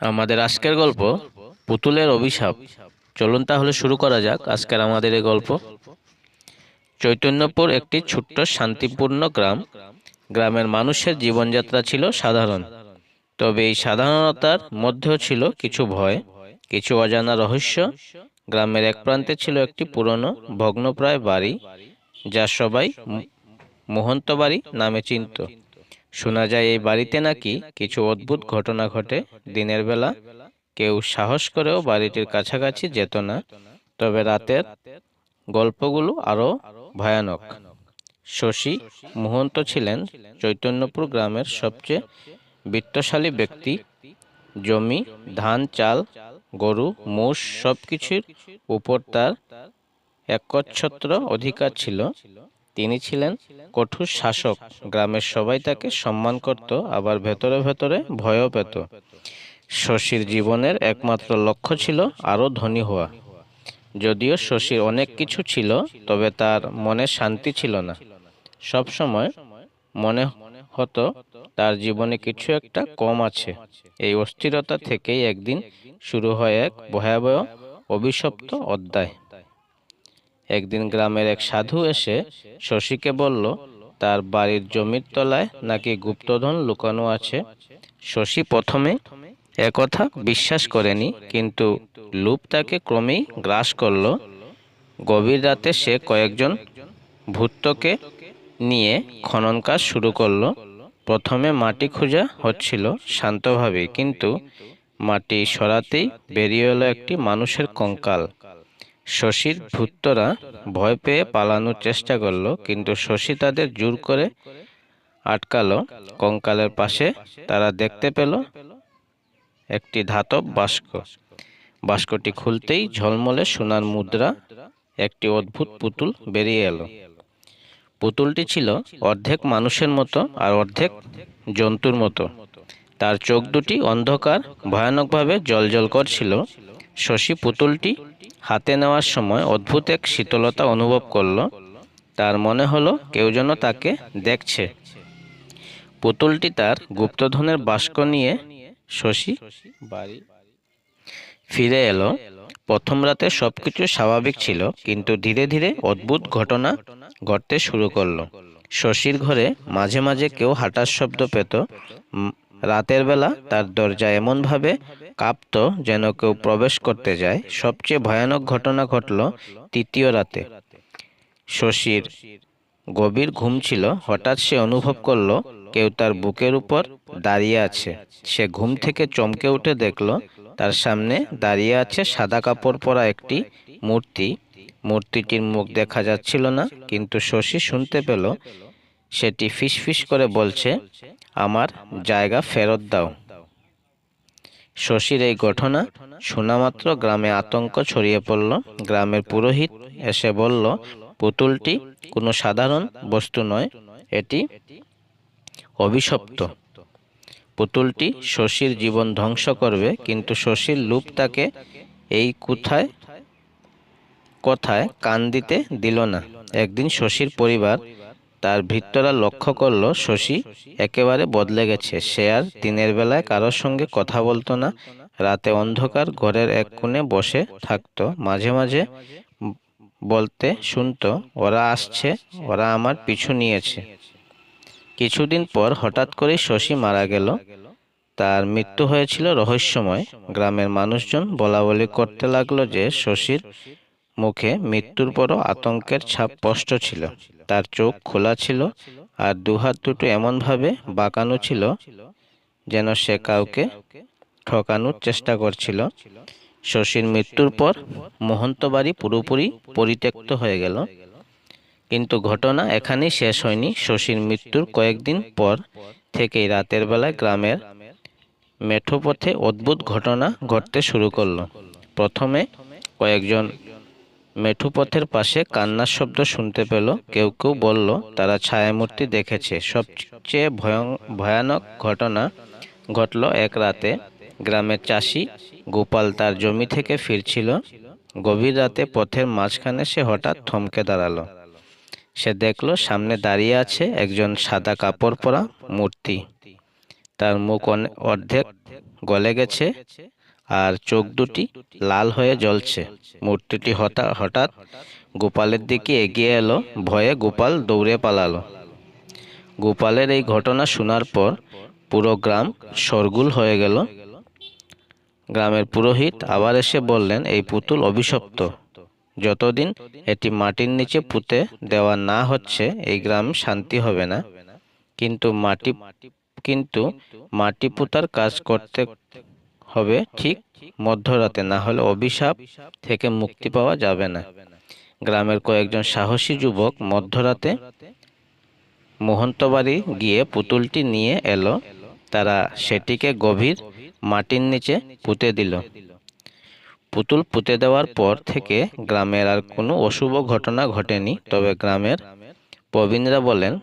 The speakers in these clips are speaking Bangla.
আমাদের আজকের গল্প পুতুলের অভিশাপ। চলুন তাহলে শুরু করা যাক আজকের আমাদের এই গল্প। চৈতন্যপুর একটি ছোট্ট শান্তিপূর্ণ গ্রাম। গ্রামের মানুষের জীবনযাত্রা ছিল সাধারণ। তবে এই সাধারণতার মধ্যেও ছিল কিছু ভয়, কিছু অজানা রহস্য। গ্রামের এক প্রান্তে ছিল একটি পুরনো ভগ্নপ্রায় বাড়ি, যা সবাই মোহন্ত বাড়ি নামে চিনত। শোনা যায় এই বাড়িতে নাকি কিছু অদ্ভুত ঘটনা ঘটে। দিনের বেলা কেউ সাহস করেও বাড়িটির কাছাকাছি যেত না, তবে রাতের গল্পগুলো আরও ভয়ানক। শশী মোহন্ত ছিলেন চৈতন্যপুর গ্রামের সবচেয়ে বিত্তশালী ব্যক্তি। জমি, ধান, চাল, গরু, মোষ সবকিছুর উপর তার একচ্ছত্র অধিকার ছিল। তিনি ছিলেন কঠোর শাসক। গ্রামের সবাই তাকে সম্মান করত, আবার ভেতরে ভেতরে ভয়ও পেত। শশীর জীবনের একমাত্র লক্ষ্য ছিল আরও ধনী হওয়া। যদিও শশীর অনেক কিছু ছিল, তবে তার মনে শান্তি ছিল না। সব সময় মনে হতো, তার জীবনে কিছু একটা কম আছে। এই অস্থিরতা থেকেই একদিন শুরু হয় এক ভয়াবহ অভিশপ্ত অধ্যায়। একদিন গ্রামের এক সাধু এসে শশীকে বলল, তার বাড়ির জমির তলায় নাকি গুপ্তধন লুকানো আছে? শশী প্রথমে একথা বিশ্বাস করেনি, কিন্তু লুপ তাকে ক্রমেই গ্রাস করল। গভীর রাতে সে কয়েকজন ভূতকে নিয়ে খনন কাজ শুরু করল। প্রথমে মাটি খোঁজা হচ্ছিল শান্তভাবে, কিন্তু মাটি সরাতেই বেরিয়ে এলো একটি মানুষের কঙ্কাল। শশীর ভূতরা ভয় পেয়ে পালানোর চেষ্টা করল, কিন্তু শশী তাদের জোর করে আটকালো। কঙ্কালের পাশে তারা দেখতে পেল একটি ধাতব বাস্ক বাস্কটি খুলতেই ঝলমলে সোনার মুদ্রা, একটি অদ্ভুত পুতুল বেরিয়ে এলো। পুতুলটি ছিল অর্ধেক মানুষের মতো আর অর্ধেক জন্তুর মতো। তার চোখ দুটি অন্ধকার, ভয়ানকভাবে জলজল করছিল। শশী পুতুলটি হাতে নেওয়ার সময় অদ্ভুত এক শীতলতা অনুভব করল। তার মনে হলো কেউ যেন তাকে দেখছে। পুতুলটি তার গুপ্তধনের বাস্ক নিয়ে শশী বাড়ি ফিরে এলো। প্রথম রাতে সবকিছু স্বাভাবিক ছিল, কিন্তু ধীরে ধীরে অদ্ভুত ঘটনা ঘটতে শুরু করল। শশীর ঘরে মাঝে মাঝে কেউ হাঁটার শব্দ পেত। রাতের বেলা তার দরজা এমনভাবে কাঁপত যেন কেউ প্রবেশ করতে যায়। সবচেয়ে ভয়ানক ঘটনা ঘটল তৃতীয় রাতে। শশীর গভীর ঘুম ছিল। হঠাৎ সে অনুভব করল কেউ তার বুকের উপর দাঁড়িয়ে আছে। সে ঘুম থেকে চমকে উঠে দেখল তার সামনে দাঁড়িয়ে আছে সাদা কাপড় পরা একটি মূর্তি। মূর্তিটির মুখ দেখা যাচ্ছিল না, কিন্তু শশী শুনতে পেল। সেটি ফিসফিস করে বলছে, আমার জায়গা ফেরত দাও। শশীর এই ঘটনা শোনামাত্র গ্রামে আতঙ্ক ছড়িয়ে পড়ল। গ্রামের পুরোহিত এসে বলল, পুতুলটি কোনো সাধারণ বস্তু নয়, এটি অভিশপ্ত। পুতুলটি শশীর জীবন ধ্বংস করবে, কিন্তু শশীর লুপ তাকে এই কোথায়, কথায় কান দিতে দিল না। একদিন শশীর পরিবার তার ভৃত্যরা লক্ষ্য করল শশী একেবারে বদলে গেছে। সে আর দিনের বেলায় কারোর সঙ্গে কথা বলতো না। রাতে অন্ধকার ঘরের এক কোণে বসে থাকতো। মাঝে মাঝে বলতে শুনতো, ওরা আসছে, ওরা আমার পিছু নিয়েছে। কিছুদিন পর হঠাৎ করেই শশী মারা গেল। তার মৃত্যু হয়েছিল রহস্যময়। গ্রামের মানুষজন বলা বলি করতে লাগল যে শশীর মুখে মৃত্যুর পরও আতঙ্কের ছাপ স্পষ্ট ছিল। তার চোখ খোলা ছিল আর দুহাত দুটো এমনভাবে বাঁকানো ছিল যেন সে কাউকে ঠকানোর চেষ্টা করছিল। শশীর মৃত্যুর পর মহন্ত বাড়ি পুরোপুরি পরিত্যক্ত হয়ে গেল। কিন্তু ঘটনা এখানেই শেষ হয়নি। শশীর মৃত্যুর কয়েকদিন পর থেকেই রাতের বেলায় গ্রামের মেঠো পথে অদ্ভুত ঘটনা ঘটতে শুরু করল। প্রথমে কয়েকজন মেঠো পথের পাশে কান্নার শব্দ শুনতে পেল। কেউ কেউ বলল, তারা ছায়ামূর্তি দেখেছে। সবচেয়ে ভয়ং- ভয়ানক ঘটনা ঘটল এক রাতে। গ্রামের চাষি গোপাল তার জমি থেকে ফিরছিল। গভীর রাতে পথের মাঝখানে সে হঠাৎ থমকে দাঁড়াল। সে দেখল, সামনে দাঁড়িয়ে আছে একজন সাদা কাপড় পরা মূর্তি। তার মুখ অর্ধেক গলে গেছে। আর চোখ দুটি লাল হয়ে জ্বলছে। মূর্তিটি হঠাৎ হঠাৎ গোপালের দিকে এগিয়ে এলো ভয়ে গোপাল দৌড়ে পালালো। গোপালের এই ঘটনা শোনার পর পুরো গ্রাম শরগুল হয়ে গেল। গ্রামের পুরোহিত আবার এসে বললেন এই পুতুল অভিশপ্ত। যতদিন এটি মাটির নিচে পুঁতে দেওয়া না হচ্ছে এই গ্রাম শান্তি হবে না। কিন্তু মাটি কিন্তু মাটি পুতার কাজ করতে হবে ঠিক মধ্যরাতে, না হলে অভিশাপ থেকে মুক্তি পাওয়া যাবে না। গ্রামের কয়েকজন সাহসী যুবক মধ্যরাতে মোহন্তবাড়ি গিয়ে পুতুলটি নিয়ে এলো। তারা সেটিকে গভীর মাটির নিচে পুঁতে দিল। পুতুল পুঁতে দেওয়ার পর থেকে গ্রামের আর কোনো অশুভ ঘটনা ঘটেনি। তবে গ্রামের প্রবীণরা বলেন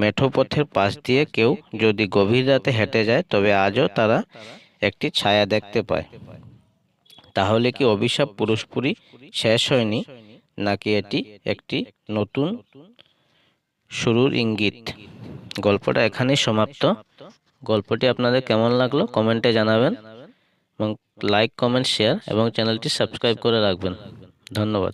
মেঠো পথের পাশ দিয়ে কেউ যদি গভীর রাতে হেঁটে যায়, তবে আজও তারা একটি ছায়া দেখতে পায়। তাহলে কি অভিশাপ পুরোপুরি শেষ হয়নি, নাকি এটি একটি নতুন শুরুর ইঙ্গিত? গল্পটা এখানেই সমাপ্ত। গল্পটি আপনাদের কেমন লাগল কমেন্টে জানাবেন এবং লাইক, কমেন্ট, শেয়ার এবং চ্যানেলটি সাবস্ক্রাইব করে রাখবেন। ধন্যবাদ।